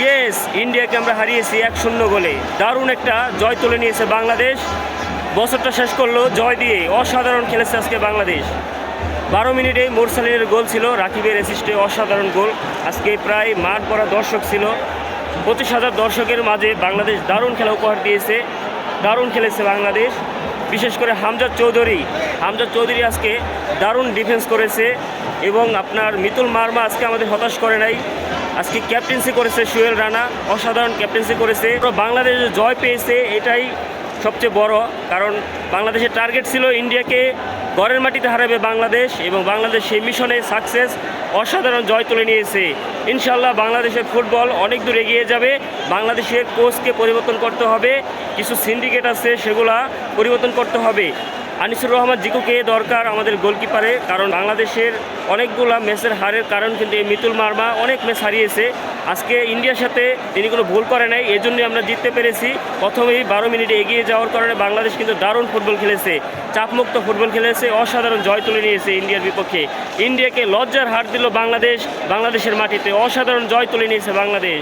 Yes ইন্ডিয়াকে আমরা হারিয়েছি এক শূন্য গোলে। দারুণ একটা জয় তুলে নিয়েছে বাংলাদেশ। বছরটা শেষ করল জয় দিয়ে। অসাধারণ খেলেছে আজকে বাংলাদেশ। বারো মিনিটে মোরসালিনের গোল ছিল, রাকিবের অ্যাসিস্টে অসাধারণ গোল। আজকে প্রায় মাঠ ভরা দর্শক ছিল। পঁচিশ হাজার দর্শকের মাঝে বাংলাদেশ দারুণ খেলা উপহার দিয়েছে। দারুণ খেলেছে বাংলাদেশ। বিশেষ করে হামজাদ চৌধুরী। হামজাদ চৌধুরী আজকে দারুণ ডিফেন্স করেছে এবং আপনার মিতুল মার্মা আজকে আমাদের হতাশ করে নাই। আজকে ক্যাপ্টেন্সি করেছে সুয়েল রানা, অসাধারণ ক্যাপ্টেন্সি করেছে। বাংলাদেশ জয় পেয়েছে, এটাই সবচেয়ে বড়, কারণ বাংলাদেশের টার্গেট ছিল ইন্ডিয়াকে ঘরের মাটিতে হারাবে বাংলাদেশ এবং বাংলাদেশ সেই মিশনে সাকসেস, অসাধারণ জয় তুলে নিয়েছে। ইনশাল্লাহ বাংলাদেশের ফুটবল অনেক দূর এগিয়ে যাবে, বাংলাদেশের কোচকে পরিবর্তন করতে হবে, কিছু সিন্ডিকেট আছে সেগুলা পরিবর্তন করতে হবে। আনিসুর রহমান জিকুকে দরকার আমাদের গোলকিপারে, কারণ বাংলাদেশের অনেকগুলা ম্যাচের হারের কারণ কিন্তু এই মিতুল মার্মা অনেক ম্যাচ হারিয়েছে। আজকে ইন্ডিয়ার সাথে তিনি কোনো ভুল করে নাই এই জন্যই আমরা জিততে পেরেছি। প্রথমেই বারো মিনিটে এগিয়ে যাওয়ার কারণে বাংলাদেশ কিন্তু দারুণ ফুটবল খেলেছে, চাপমুক্ত ফুটবল খেলেছে, অসাধারণ জয় তুলে নিয়েছে ইন্ডিয়ার বিপক্ষে। ইন্ডিয়াকে লজ্জার হার দিল বাংলাদেশ, বাংলাদেশের মাটিতে অসাধারণ জয় তুলে নিয়েছে বাংলাদেশ।